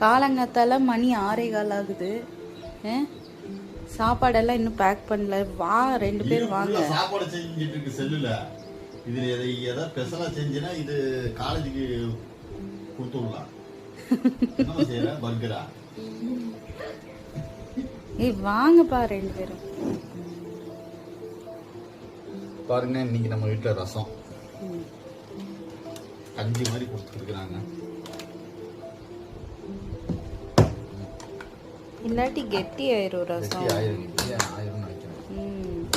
காலங்காத்தால மணி ஆறே கால் ஆகுது? சாப்பாடெல்லாம் இன்னும் பேக் பண்ணல. வா ரெண்டு பேர் வாங்க. சாப்பாடு செஞ்சுட்டு இருக்கு செல்லுல. இதுல எதை எதை ஸ்பெஷலா செஞ்சுனா இது காலேஜுக்கு கொடுத்து விடலாம். என்ன செய்யற பர்கரா ஏய் வாங்கப்பா ரெண்டு பேரும். பாருங்க இன்னைக்கு நம்ம வீட்டுல ரசம். கஞ்சி மாதிரி கொடுத்துருக்குறாங்க. இல்லாட்டி கெட்டி ஆயிரும் ரசம். ஆயிரம் இல்லையா ஆயிரம் நினைக்கிறேன்.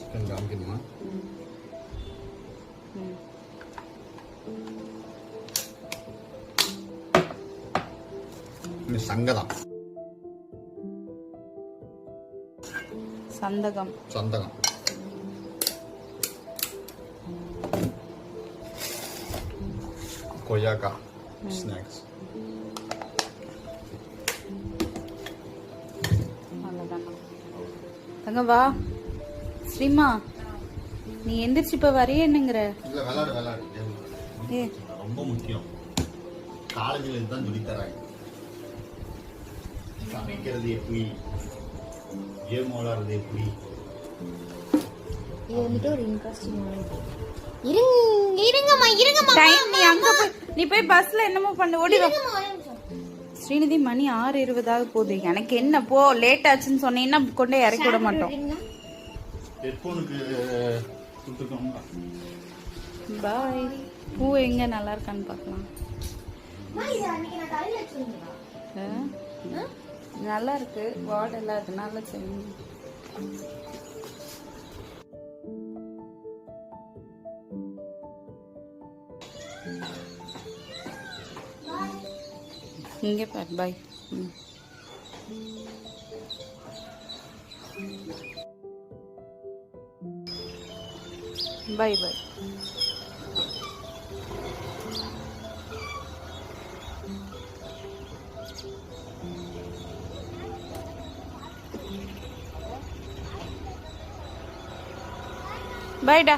சிக்கன் காமிக்கணுமா சங்கதம். சந்தகம். சந்தகம். கொய்யாக்கா ஸ்நாக்ஸ் தங்க வா ஸ்ரீமா நீ எந்திரிச்சு இப்போ வரைய என்னங்கிற? ரொம்ப முக்கியம். காலேஜில் இதுதான் சொல்லி தராங்க. சமைக்கிறது எப்படி? கேம் விளாடுறது எப்படி? இது வந்துட்டு ஒரு இருங்க இருங்கம்மா இருங்கம்மா டைம் நீ அங்க போய் நீ போய் பஸ்ல என்னமோ பண்ணு ஓடி வா. ஸ்ரீநிதி மணி ஆறு இருபதாக போகுது. எனக்கு என்ன போ லேட் ஆச்சுன்னு சொன்னீங்கன்னா கொண்டே இறக்கி விட மாட்டோம். பாய் பூ எங்க? நல்லா இருக்கான்னு பார்க்கலாம். அம்மா, இது அன்னைக்கு நான் தலையில வச்சிருந்தேனா? ஆ? நல்லா இருக்கு. வார்டு இல்லாதனால சரி. இங்க பாரு பாய் ம் பாய் பாய் பாய்டா